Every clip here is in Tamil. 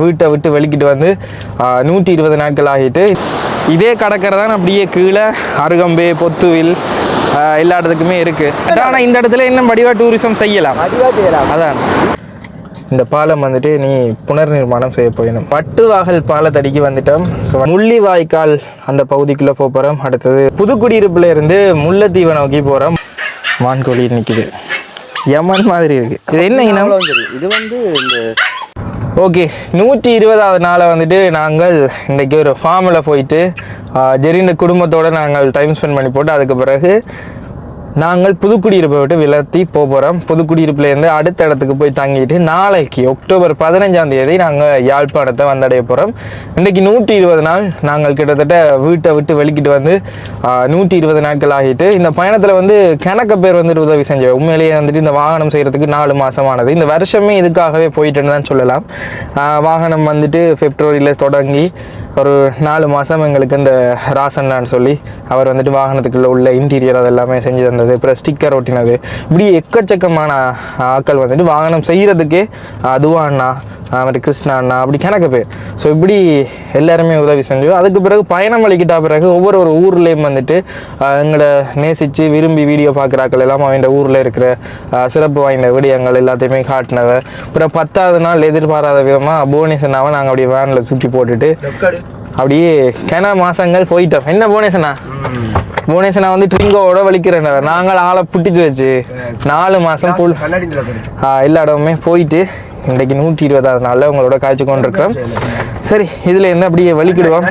வீட்டை விட்டு வெளிக்கிட்டு வந்து நூற்றி இருபது நாட்கள் ஆகிட்டு இதே கடற்கரை தான் அப்படியே கீழே அருகம்பே பொத்துவில் எல்லா இடத்துக்குமே இருக்குது ஆனால் இந்த இடத்துல இன்னும் வடிவாக டூரிசம் செய்யலாம். அதான். இந்த பாலம் வந்துட்டு நீ புனர் நிர்மாணம் செய்ய போயிடும் பட்டுவாகல் பாலத்தடிக்கு வந்துட்டோம். ஸோ முள்ளிவாய்க்கால் அந்த பகுதிக்குள்ளே போக போகிறோம் அடுத்தது புதுக்குடியிருப்புல இருந்து முல்லைத்தீவை நோக்கி போகிறோம் வான்கோழி நிற்கிது யமன் மாதிரி இருக்கு. இது என்ன இனம்? இது வந்து இந்த ஓகே நூற்றி இருபதாவது நாளை வந்துட்டு நாங்கள் இன்றைக்கி ஒரு ஃபார்மில் போயிட்டு ஜெரிந்த குடும்பத்தோடு நாங்கள் டைம் ஸ்பெண்ட் பண்ணி போட்டு அதுக்கு பிறகு நாங்கள் புதுக்குடியிருப்பை விட்டு விலத்தி போக போகிறோம் புதுக்குடியிருப்புலேருந்து அடுத்த இடத்துக்கு போய் தங்கிட்டு நாளைக்கு அக்டோபர் பதினஞ்சாம் தேதி நாங்கள் யாழ்ப்பாணத்தை வந்தடைய போகிறோம் இன்றைக்கு நூற்றி இருபது நாள் நாங்கள் கிட்டத்தட்ட வீட்டை விட்டு வெளிக்கிட்டு வந்து நூற்றி இருபது நாட்கள் ஆகிட்டு இந்த பயணத்தில் வந்து கணக்க பேர் வந்துட்டு உதவி செஞ்சோம் உண்மையிலேயே வந்துட்டு இந்த வாகனம் செய்கிறதுக்கு நாலு மாதமானது இந்த வருஷமே இதுக்காகவே போயிட்டுன்னு தான் சொல்லலாம். வாகனம் வந்துட்டு பிப்ரவரியில் தொடங்கி ஒரு நாலு மாதம் எங்களுக்கு இந்த ராசன்லான்னு சொல்லி அவர் வந்துட்டு வாகனத்துக்குள்ள உள்ள இன்டீரியர் அதெல்லாமே செஞ்சு தந்தது. அப்புறம் ஸ்டிக்கர் ஒட்டினது. இப்படி எக்கச்சக்கமான ஆட்கள் வந்துட்டு வாகனம் செய்கிறதுக்கே அதுவா அண்ணா அவர் கிருஷ்ணா அண்ணா அப்படி கணக்கு பேர். ஸோ இப்படி எல்லாருமே உதவி செஞ்சு அதுக்கு பிறகு பயணம் வலிக்கிட்ட பிறகு ஒவ்வொரு ஒரு ஊர்லேயும் வந்துட்டு எங்களை நேசித்து விரும்பி வீடியோ பார்க்குறாக்கள் எல்லாம் அவன் ஊரில் இருக்கிற சிறப்பு வாய்ந்த விடயங்கள் எல்லாத்தையுமே காட்டினவ. அப்புறம் பத்தாவது நாள் எதிர்பாராத விதமாக புவனேஸ்வரனாவை நாங்கள் அப்படியே வேனில் தூக்கி போட்டுட்டு அப்படியே கிண மாசங்கள் போயிட்டோம். என்ன புவனேசனா? புவனேசனா வந்து ட்ரிங்கோட வலிக்கிறேன் நாங்கள் ஆளை புட்டிச்சு வச்சு நாலு மாசம் புல் கண்ணாடி நிலப்படி ஆஹ் எல்லா இடமுமே போயிட்டு இன்றைக்கு நூற்றி இருபதாவது நாளில் உங்களோட காய்ச்சி கொண்டிருக்கிறோம். சரி இதில் என்ன அப்படியே வலிக்கிடுவோம்.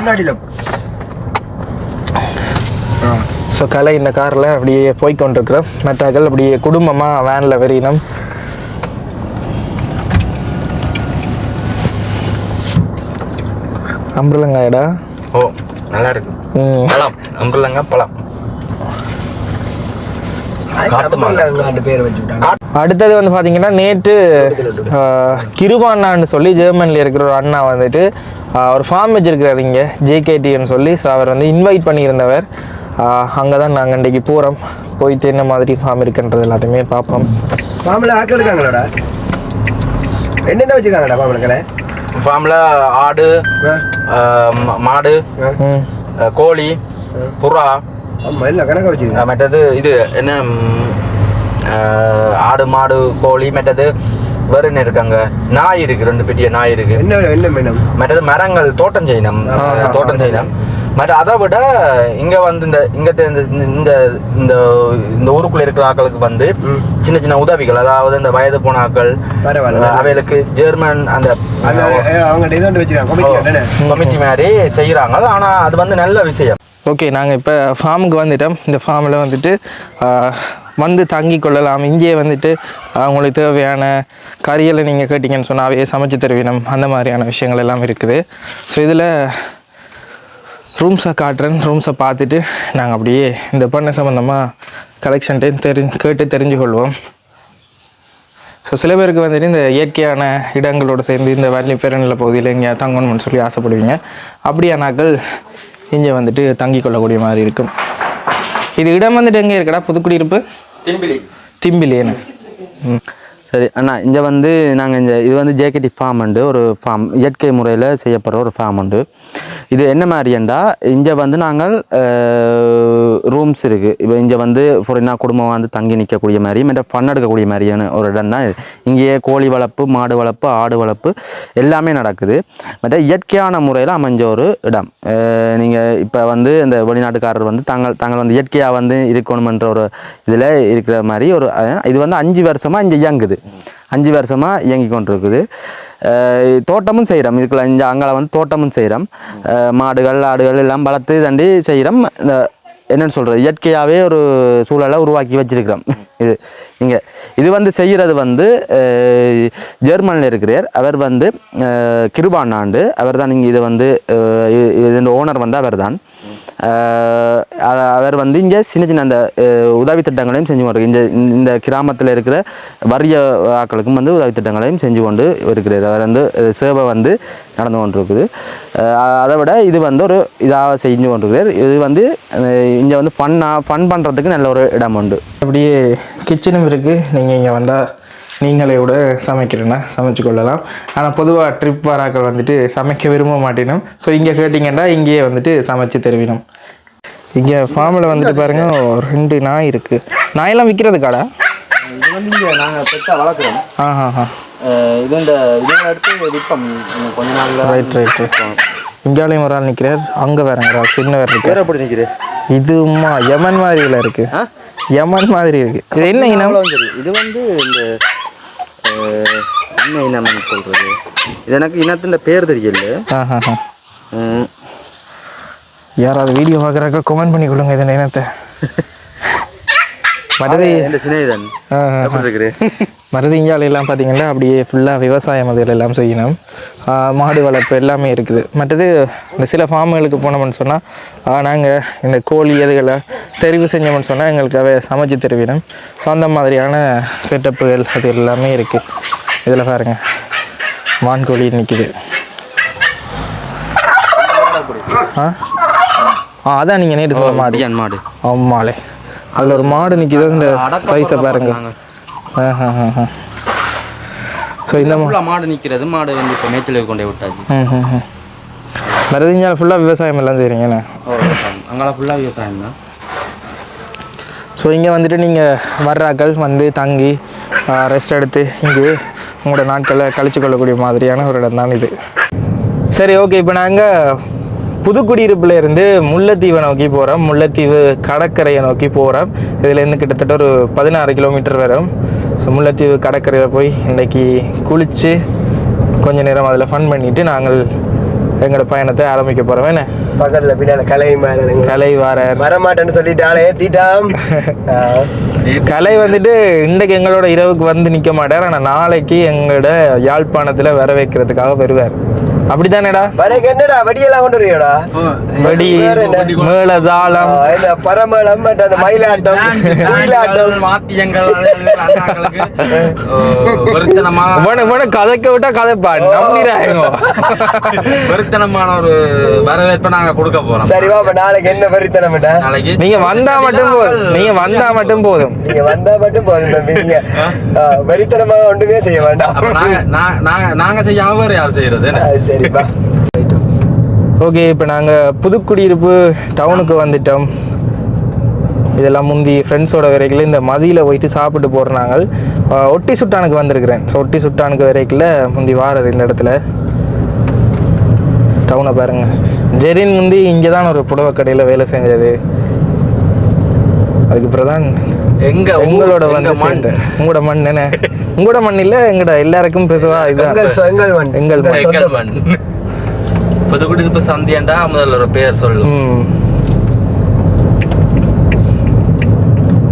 ஸோ கலை இந்த காரில் அப்படியே போய் கொண்டிருக்கிறோம். மற்றாக்கள் அப்படியே குடும்பமாக வேனில் வெறியினம் அம்புலங்காயடா? ஓ நல்லா இருக்கு ம் பழம். அம்புலங்க பழம் அடுத்தது வந்து பார்த்தீங்கன்னா நேற்று ஆஹ், கிருபா அண்ணான்னு சொல்லி ஜெர்மனியில் இருக்கிற ஒரு அண்ணா வந்துட்டு ஒரு ஃபார்ம் வச்சிருக்கிறாரு இங்கே ஜேகேடின்னு சொல்லி. ஸோ அவர் வந்து இன்வைட் பண்ணியிருந்தவர். அங்கே தான் நாங்கள் இன்றைக்கி போகிறோம் போயிட்டு என்ன மாதிரி ஃபார்ம் இருக்குன்றது எல்லாத்தையுமே பார்ப்போம். பாம்பில் ஆக்கள் இருக்காங்களாடா? என்னென்ன வச்சிருக்காங்கடா பாம்பளக்கலை ஃபார்மில் ஆடு மாடு கோழி புறா. வச்சிருக்காங்க. ஆஹ், மற்றது இது என்ன ஆடு மாடு கோழி மற்றது வேற என்ன இருக்காங்க? நாய் இருக்கு ரெண்டு பெரிய நாய் இருக்கு. என்ன என்ன மீனம் மற்றது மரங்கள் தோட்டம் செய்யணும் தோட்டம் செய்யணும் மற்ற அதை விட இங்க வந்து இந்த இங்க இந்த இந்த இந்த இந்த ஊருக்குள்ள இருக்கிற ஆட்களுக்கு வந்து சின்ன சின்ன உதவிகள் அதாவது இந்த வயது போன ஆட்கள் பரவாயில்ல அவைகளுக்கு ஜெர்மன் அந்த கமிட்டி என்ன கமிட்டி மாதிரி செய்யறாங்க ஆனா அது வந்து நல்ல விஷயம். ஓகே நாங்கள் இப்போ ஃபார்முக்கு வந்துட்டோம். இந்த ஃபார்மில் வந்துட்டு வந்து தங்கி கொள்ளலாம். இங்கேயே வந்துட்டு ஆஹ், உங்களுக்கு தேவையான கறியலை நீங்கள் கேட்டிங்கன்னு சொன்னால் அவையே சமைச்சு தருவினம். அந்த மாதிரியான விஷயங்கள் எல்லாம் இருக்குது. ஸோ இதில் ரூம்ஸை காட்டுறேன். ரூம்ஸை பார்த்துட்டு நாங்கள் அப்படியே இந்த பண்ண சம்மந்தமாக கலெக்ஷன்ட்டையும் தெரி கேட்டு தெரிஞ்சு கொள்வோம் ஸோ சில பேருக்கு வந்துட்டு இந்த இயற்கையான இடங்களோடு சேர்ந்து இந்த வள்ளி பெருநில பகுதியில் இங்கே தங்கணும்னு சொல்லி ஆசைப்படுவீங்க. அப்படியானாக்கள் இங்கே வந்துட்டு தங்கி கொள்ளக்கூடிய மாதிரி இருக்கும். இது இடம் வந்துட்டு எங்கே இருக்கடா? புதுக்குடியிருப்பு? திம்பிலி. திம்பிலியேன்னு ம். சரி அண்ணா இங்கே வந்து நாங்கள் இங்கே இது வந்து ஜேகேடி ஃபார்ம் உண்டு. ஒரு ஃபார்ம் இயற்கை முறையில் செய்யப்படுற ஒரு ஃபார்ம் உண்டு. இது என்ன மாதிரியண்டா இங்கே வந்து நாங்கள் ரூம்ஸ் இருக்குது இப்போ இங்கே வந்து ஃபொரினா குடும்பம் வந்து தங்கி நிற்கக்கூடிய மாதிரி மற்ற ஃபன் எடுக்கக்கூடிய மாதிரியான ஒரு இடம் தான் இது. இங்கேயே கோழி வளர்ப்பு மாடு வளர்ப்பு ஆடு வளர்ப்பு எல்லாமே நடக்குது. மற்ற இயற்கையான முறையில் அமைஞ்ச ஒரு இடம். நீங்கள் இப்போ வந்து இந்த வெளிநாட்டுக்காரர் வந்து தாங்கள் தாங்கள் வந்து இயற்கையாக வந்து இருக்கணுமென்ற ஒரு இதில் இருக்கிற மாதிரி ஒரு இது வந்து அஞ்சு வருஷமாக இங்கே இயங்குது. அஞ்சு வருஷமாக இயங்கி கொண்டிருக்குது. தோட்டமும் செய்கிறோம் இதுக்குள்ள இங்கே அங்கே வந்து தோட்டமும் செய்கிறோம் மாடுகள் ஆடுகள் எல்லாம் வளர்த்து தண்டி செய்கிறோம் இந்த என்னென்னு சொல்கிறது இயற்கையாகவே ஒரு சூழலை உருவாக்கி வச்சிருக்கிறோம். இது இங்கே இது வந்து செய்கிறது வந்து ஜெர்மனில் இருக்கிறார். அவர் வந்து கிருபான் ஆண்டு. அவர் தான் இங்கே இது வந்து இது- இதன் ஓனர் வந்து அவர் தான் அவர் வந்து இங்கே சின்ன சின்ன அந்த உதவி திட்டங்களையும் செஞ்சு கொண்டு இந்த இந்த கிராமத்தில் இருக்கிற வறிய ஆக்களுக்கும் வந்து உதவி திட்டங்களையும் செஞ்சு கொண்டு இருக்கிறார். அவர் வந்து சேவை வந்து நடந்து கொண்டு இருக்குது அதை விட இது வந்து ஒரு இதாக செஞ்சு கொண்டிருக்கிறார். இது வந்து இங்கே வந்து ஃபன்னாக ஃபன் பண்ணுறதுக்கு நல்ல ஒரு இடம் உண்டு. அப்படியே கிச்சனும் இருக்குது நீங்கள் இங்கே வந்தால் நீங்களே கூட சமைக்கிறேன்னா சமைச்சு கொள்ளலாம். ஆனால் பொதுவாக ட்ரிப் வராக்கள் வந்துட்டு சமைக்க விரும்ப மாட்டேனும். ஸோ இங்கே கேட்டிங்கன்னா இங்கேயே வந்துட்டு சமைச்சு தருவினோம். இங்கே ஃபார்மில் வந்துட்டு பாருங்க ரெண்டு நாய் இருக்குது நாயெல்லாம் விற்கிறது கடை இது வந்து இங்கே நாங்கள் பெருசாக வளர்க்குறோம். ஆஹா ஹா இது இந்த இதை எடுத்து விற்போம். கொஞ்ச நாளில் ரைட் ஒரு ஆள் நிற்கிறார் அங்கே வேற ஒரு ஆள் சின்ன வேறு இருக்கு. பேர் எப்படி நிற்கிறேன் இது உம்மா யமன் மாதிரியில் இருக்கு. ஆ? யமன் மாதிரி இருக்கு. இது என்ன இனம்? இது வந்து இந்த என்ன இனம்னு சொல்கிறது இது எனக்கு இனத்தின் பேர் தெரியல. யாராவது வீடியோ பார்க்குறாக்க கமெண்ட் பண்ணி கொடுங்க இதன் இனத்தை. மருதி மருதி இங்காலையெல்லாம் பார்த்தீங்கன்னா அப்படியே ஃபுல்லாக விவசாயம் அதில் எல்லாம் செய்யணும். மாடு வளர்ப்பு எல்லாமே இருக்குது. மற்றது இந்த சில ஃபார்முகளுக்கு போனோம்னு சொன்னால் நாங்கள் இந்த கோழி எதுகளை தெரிவு செஞ்சோம்னு சொன்னால் எங்களுக்கு அவை சமைச்சு தருவினோம். ஸோ அந்த மாதிரியான செட்டப்புகள் அது எல்லாமே இருக்குது இதில் பாருங்கள் வான்கோழி நிற்கிது ஆ? ஆ அதான் நீங்கள் நேற்று மாதிரி அடியான் மாடு. ஆமாலே. அதில் ஒரு மாடு நிற்கிது இந்த சைஸை பாருங்க. ஸோ இந்த மாடு நிற்கிறது மாடு வந்து இப்போ மேய்ச்சலுக்கு கொண்டே விட்டாச்சு. மருதிஞ்சால் ஃபுல்லாக விவசாயம் எல்லாம் செய்கிறீங்கண்ணே அங்கெல்லாம் ஃபுல்லாக விவசாயம் தான். ஸோ இங்கே வந்துட்டு நீங்கள் வர்றாக்கள் வந்து தங்கி ரெஸ்ட் எடுத்து இங்கே உங்களோட நாட்களை கழிச்சு கொள்ளக்கூடிய மாதிரியான ஒரு இடம் தான் இது. சரி ஓகே இப்போ நாங்கள் புதுக்குடியிருப்புல இருந்து முல்லைத்தீவை நோக்கி போகிறோம் முல்லைத்தீவு கடற்கரையை நோக்கி போகிறோம் இதுலேருந்து கிட்டத்தட்ட ஒரு பதினாறு கிலோமீட்டர் வரும். ஸோ முல்லைத்தீவு கடற்கரையில் போய் இன்னைக்கு குளித்து கொஞ்ச நேரம் அதில் ஃபன் பண்ணிவிட்டு நாங்கள் எங்களோட பயணத்தை ஆரம்பிக்க போகிறோம் என்ன? பக்கத்துல பின்னால கலை கலை வாரர் வரமாட்டேன்னு சொல்லிட்டாலே ஏத்திட்டாம். ஆ. கலை வந்துட்டு இன்றைக்கு எங்களோட இரவுக்கு வந்து நிற்க மாட்டார். ஆனால் நாளைக்கு எங்களோட யாழ்ப்பாணத்தில் வர வைக்கிறதுக்காக வருவார். அப்படித்தானேடா வரக்கு என்னடா? வெடியெல்லாம் கொண்டு வரியோடா? வெடி என்ன? மேளதாளம். இந்த பரமளம் அந்த மயிலாட்டம். குயிலாட்டம் வாத்தியங்கள் கதைக்க விட்டா கதைப்பா. நம்பிடாங்க வருத்தனமான ஒரு வரவேற்பை நாங்க கொடுக்க போறோம். சரி வா அப்ப நாளைக்கு என்ன நாளைக்கு நீங்க வந்தா மட்டும் போதும் நீங்க வந்தா மட்டும் போதும். நீங்க வந்தா மட்டும் போதும் தம்பி. நீங்க வெறித்தனமாக ஒன்றுமே செய்ய வேண்டாம். நாங்க நாங்க நாங்க செய்யாம யார் செய்யறது ஓகே இப்போ நாங்கள் புதுக்குடியிருப்பு டவுனுக்கு வந்துட்டோம். இதெல்லாம் முந்தி ஃப்ரெண்ட்ஸோட வரைக்கும் இந்த மதியில் போயிட்டு சாப்பிட்டு ஆஹ், ஒட்டி சுட்டானுக்கு வந்திருக்கிறேன். ஸோ ஒட்டி சுட்டானுக்கு வரைக்கும் முந்தி வாரது இந்த இடத்துல. டவுனை பாருங்க. ஜெரின் முந்தி இங்கே தான் ஒரு புடவை கடையில் வேலை செஞ்சது. அதுக்கு பிறகு தான் எங்க ஊர், உங்களோட வந்து. சேர்ந்தேன் உங்களோட மண் என்ன? உங்களோட மண் இல்லை எங்களோட எல்லாருக்கும் பொதுவாக இதுதான் எங்கள் மண். புதுக்குடி இப்ப சந்தியண்டா முதல்ல ஒரு பேர் சொல்லும்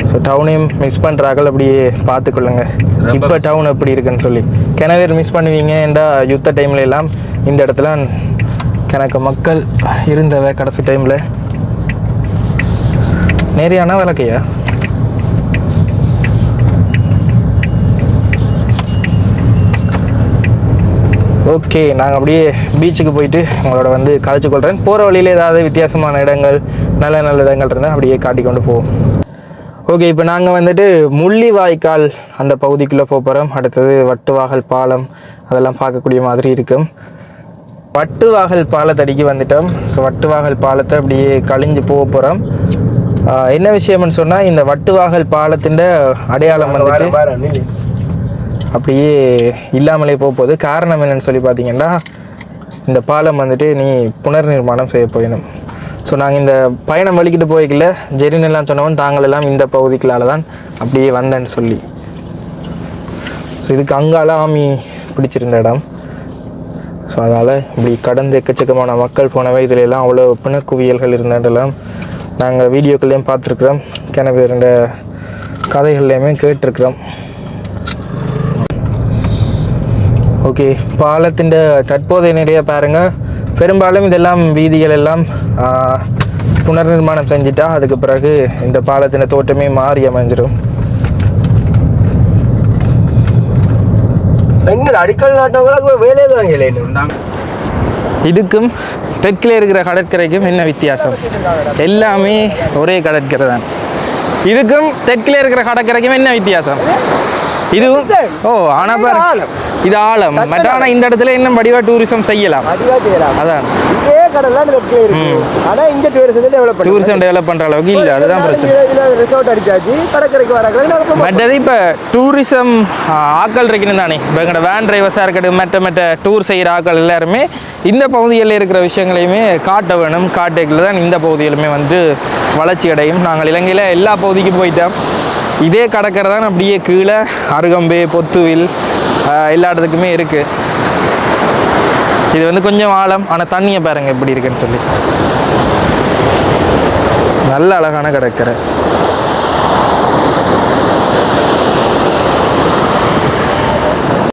ஸோ டவுனையும் மிஸ் பண்ணுறாக்கள் அப்படியே பார்த்துக்கொள்ளுங்க ரொம்ப இப்போ டவுன் எப்படி இருக்குன்னு சொல்லி. கிணவேர் மிஸ் பண்ணுவீங்க ஏன்டா யுத்த டைம்ல எல்லாம்? இந்த இடத்துல கணக்கு மக்கள் இருந்தவ கடைசி டைமில் நேரியானா விளக்கையா? ஓகே நாங்கள் அப்படியே பீச்சுக்கு போயிட்டு உங்களோட வந்து கதைச்சு கொள்கிறேன் போகிற வழியில் ஏதாவது வித்தியாசமான இடங்கள் நல்ல நல்ல இடங்கள் இருந்தால் அப்படியே காட்டிக்கொண்டு போவோம். ஓகே இப்போ நாங்கள் வந்துட்டு முள்ளிவாய்க்கால் அந்த பகுதிக்குள்ளே போக போகிறோம் அடுத்தது வட்டுவாகல் பாலம் அதெல்லாம் பார்க்கக்கூடிய மாதிரி இருக்கும். வட்டுவாகல் பாலத்தடிக்கு வந்துட்டோம். ஸோ வட்டுவாகல் பாலத்தை அப்படியே கழிஞ்சு போக போகிறோம் என்ன விஷயம்னு சொன்னால் இந்த வட்டுவாகல் பாலத்தின் அடையாளம் வந்துட்டு. அப்படியே இல்லாமலே போக போகுது காரணம் என்னன்னு சொல்லி பார்த்தீங்கன்னா இந்த பாலம் வந்துட்டு நீ புனர் நிர்மாணம் செய்ய போயிடும் ஸோ நாங்கள் இந்த பயணம் வலிக்கிட்டு போய்க்கல. ஜெரின் எல்லாம் சொன்னவன் தாங்கள் எல்லாம் இந்த பகுதிகளால் தான் அப்படியே வந்தேன்னு சொல்லி. ஸோ இதுக்கு அங்கால ஆமி பிடிச்சிருந்த இடம். ஸோ அதனால் இப்படி கடந்து எக்கச்சக்கமான மக்கள் போனவை இதுல எல்லாம் அவ்வளோ பிணக்குவியல்கள் இருந்ததெல்லாம் நாங்கள் வீடியோக்கள்லேயும் பார்த்துருக்குறோம். கிணறு ரெண்டு கதைகள்லையுமே கேட்டிருக்கிறோம். ஓகே பாலத்தின் தற்போதைய நிலையை பாருங்க. பெரும்பாலும் இதெல்லாம் வீதிகள் எல்லாம் ஆ, புனர் நிர்மாணம் செஞ்சுட்டா அதுக்கு பிறகு இந்த பாலத்தின் தோட்டமே மாறி அமைஞ்சிரும். என்னடா அடிக்கல் நாட்டவங்களுக்கு வேலையை இன்னும். இதுக்கும் தெற்கில் இருக்கிற கடற்கரைக்கும் என்ன வித்தியாசம்? எல்லாமே ஒரே கடற்கரை தான். இதுக்கும் தெற்கில் இருக்கிற கடற்கரைக்கும் என்ன வித்தியாசம்? இதுவும் ஓ ஆனா பாரு. இது ஆழம். பட் ஆனா இந்த இடத்துல இன்னும் வடிவா டூரிசம் செய்யலாம்? அதான். இதே கடல்லாம் ஆனா இங்க டூரிசம் டெவலப் டூரிசம் டெவலப் பண்ற அளவுக்கு இல்ல. அதுதான் பிரச்சனை. ரிசார்ட் அடிச்சாச்சு. கடற்கரைக்கு வராங்க. மற்றது இப்போ டூரிசம் இருக்கணும் தானே. இப்போ எங்களோட வேன் டிரைவர்ஸாக இருக்கட்டும் மற்ற மற்ற டூர் செய்கிற ஆட்கள் எல்லாருமே இந்த பகுதிகளில் இருக்கிற விஷயங்களையுமே காட்ட வேணும். காட்டேக்கில் தான் இந்த பகுதிகளுமே வந்து வளர்ச்சி அடையும். நாங்கள் இலங்கையில் எல்லா பகுதிக்கும் போயிட்டோம். இதே கடற்கரை தான் அப்படியே கீழே அருகம்பே பொத்துவில் எல்லா இடத்துக்குமே இருக்குது இது வந்து கொஞ்சம் ஆழம் ஆனால் தண்ணியை பாருங்க எப்படி இருக்குன்னு சொல்லி. நல்ல அழகான கடற்கரை.